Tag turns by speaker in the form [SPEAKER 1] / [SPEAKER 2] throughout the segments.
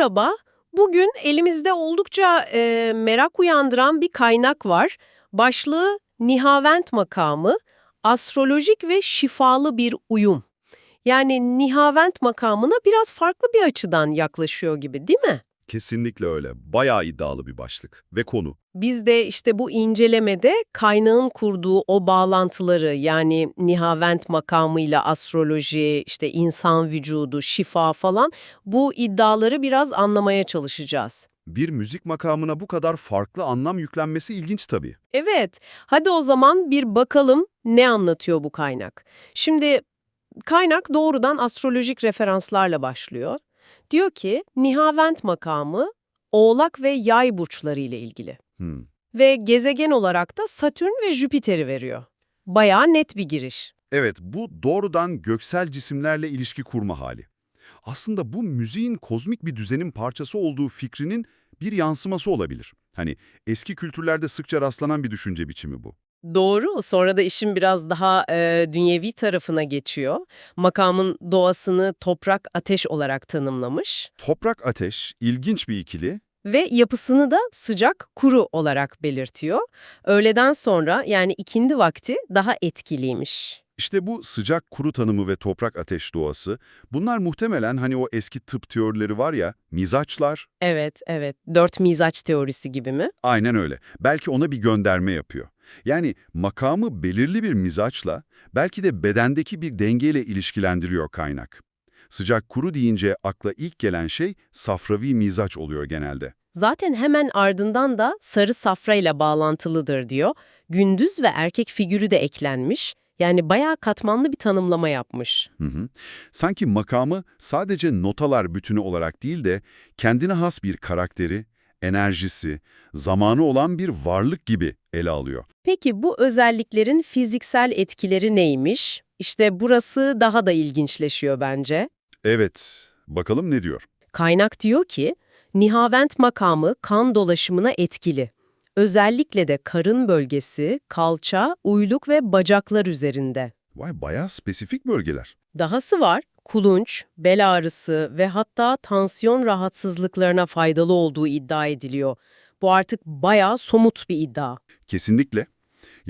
[SPEAKER 1] Merhaba. Bugün elimizde oldukça e, merak uyandıran bir kaynak var. Başlığı Nihavent makamı, astrolojik ve şifalı bir uyum. Yani Nihavent makamına biraz farklı bir açıdan yaklaşıyor gibi değil mi?
[SPEAKER 2] Kesinlikle öyle. Bayağı iddialı bir başlık ve konu.
[SPEAKER 1] Biz de işte bu incelemede kaynağın kurduğu o bağlantıları yani Nihavent makamıyla astroloji, işte insan vücudu, şifa falan bu iddiaları biraz anlamaya çalışacağız.
[SPEAKER 2] Bir müzik makamına bu kadar farklı anlam yüklenmesi ilginç tabii.
[SPEAKER 1] Evet, hadi o zaman bir bakalım ne anlatıyor bu kaynak. Şimdi kaynak doğrudan astrolojik referanslarla başlıyor. Diyor ki Nihavent makamı Oğlak ve Yay burçları ile ilgili.
[SPEAKER 2] Hmm.
[SPEAKER 1] Ve gezegen olarak da Satürn ve Jüpiter'i veriyor. Bayağı net bir giriş.
[SPEAKER 2] Evet, bu doğrudan göksel cisimlerle ilişki kurma hali. Aslında bu müziğin kozmik bir düzenin parçası olduğu fikrinin bir yansıması olabilir. Hani eski kültürlerde sıkça rastlanan bir düşünce biçimi bu.
[SPEAKER 1] Doğru, sonra da işin biraz daha e, dünyevi tarafına geçiyor. Makamın doğasını toprak ateş olarak tanımlamış
[SPEAKER 2] Toprak ateş ilginç bir ikili.
[SPEAKER 1] ve yapısını da sıcak kuru olarak belirtiyor. Öğleden sonra yani ikindi vakti daha etkiliymiş.
[SPEAKER 2] İşte bu sıcak kuru tanımı ve toprak ateş doğası, bunlar muhtemelen hani o eski tıp teorileri var ya, mizaçlar,
[SPEAKER 1] Evet, evet. Dört mizaç teorisi gibi mi?
[SPEAKER 2] Aynen öyle. Belki ona bir gönderme yapıyor. Yani makamı belirli bir mizaçla, belki de bedendeki bir dengeyle ilişkilendiriyor kaynak. Sıcak kuru deyince akla ilk gelen şey safravi mizaç oluyor genelde.
[SPEAKER 1] Zaten hemen ardından da sarı safrayla bağlantılıdır diyor. Gündüz ve erkek figürü de eklenmiş. Yani bayağı katmanlı bir tanımlama yapmış.
[SPEAKER 2] Hı hı. Sanki makamı sadece notalar bütünü olarak değil de kendine has bir karakteri, enerjisi, zamanı olan bir varlık gibi ele alıyor.
[SPEAKER 1] Peki bu özelliklerin fiziksel etkileri neymiş? İşte burası daha da ilginçleşiyor bence.
[SPEAKER 2] Evet, bakalım ne diyor?
[SPEAKER 1] Kaynak diyor ki, Nihavent makamı kan dolaşımına etkili. Özellikle de karın bölgesi, kalça, uyluk ve bacaklar üzerinde.
[SPEAKER 2] Vay bayağı spesifik bölgeler.
[SPEAKER 1] Dahası var, kulunç, bel ağrısı ve hatta tansiyon rahatsızlıklarına faydalı olduğu iddia ediliyor. Bu artık bayağı somut bir iddia.
[SPEAKER 2] Kesinlikle.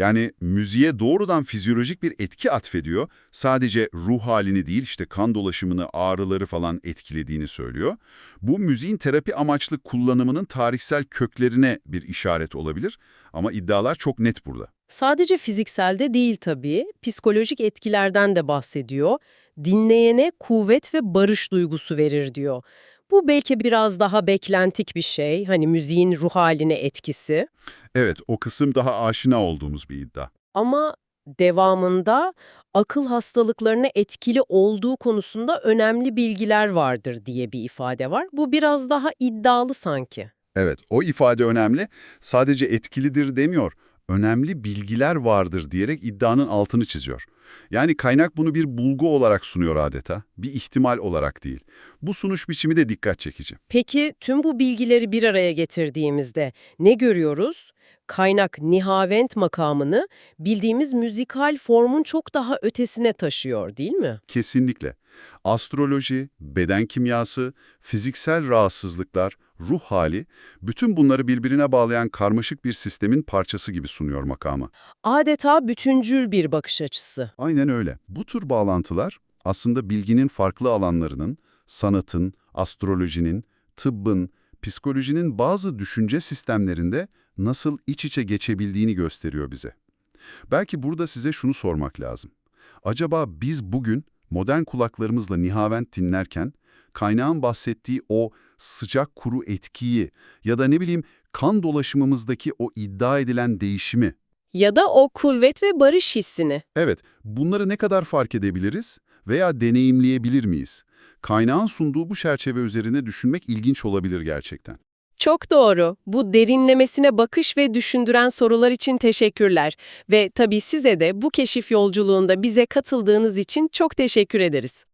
[SPEAKER 2] Yani müziğe doğrudan fizyolojik bir etki atfediyor. Sadece ruh halini değil işte kan dolaşımını, ağrıları falan etkilediğini söylüyor. Bu müziğin terapi amaçlı kullanımının tarihsel köklerine bir işaret olabilir. Ama iddialar çok net burada.
[SPEAKER 1] Sadece fizikselde değil tabii, psikolojik etkilerden de bahsediyor. Dinleyene kuvvet ve barış duygusu verir diyor. Bu belki biraz daha beklentik bir şey, hani müziğin ruh haline etkisi.
[SPEAKER 2] Evet o kısım daha aşina olduğumuz bir iddia.
[SPEAKER 1] Ama devamında akıl hastalıklarına etkili olduğu konusunda önemli bilgiler vardır diye bir ifade var. Bu biraz daha iddialı sanki.
[SPEAKER 2] Evet o ifade önemli. Sadece etkilidir demiyor. Önemli bilgiler vardır diyerek iddianın altını çiziyor. Yani kaynak bunu bir bulgu olarak sunuyor adeta, bir ihtimal olarak değil. Bu sunuş biçimi de dikkat çekici.
[SPEAKER 1] Peki tüm bu bilgileri bir araya getirdiğimizde ne görüyoruz? Kaynak Nihavent makamını bildiğimiz müzikal formun çok daha ötesine taşıyor değil mi?
[SPEAKER 2] Kesinlikle. Astroloji, beden kimyası, fiziksel rahatsızlıklar, ruh hali, bütün bunları birbirine bağlayan karmaşık bir sistemin parçası gibi sunuyor makamı.
[SPEAKER 1] Adeta bütüncül bir bakış açısı.
[SPEAKER 2] Aynen öyle. Bu tür bağlantılar aslında bilginin farklı alanlarının, sanatın, astrolojinin, tıbbın, psikolojinin bazı düşünce sistemlerinde nasıl iç içe geçebildiğini gösteriyor bize. Belki burada size şunu sormak lazım. Acaba biz bugün modern kulaklarımızla Nihavent dinlerken kaynağın bahsettiği o sıcak kuru etkiyi ya da ne bileyim kan dolaşımımızdaki o iddia edilen değişimi
[SPEAKER 1] Ya da o kuvvet ve barış hissini.
[SPEAKER 2] Evet, bunları ne kadar fark edebiliriz veya deneyimleyebilir miyiz? Kaynağın sunduğu bu çerçeve üzerine düşünmek ilginç olabilir gerçekten.
[SPEAKER 1] Çok doğru. Bu derinlemesine bakış ve düşündüren sorular için teşekkürler. Ve tabii size de bu keşif yolculuğunda bize katıldığınız için çok teşekkür ederiz.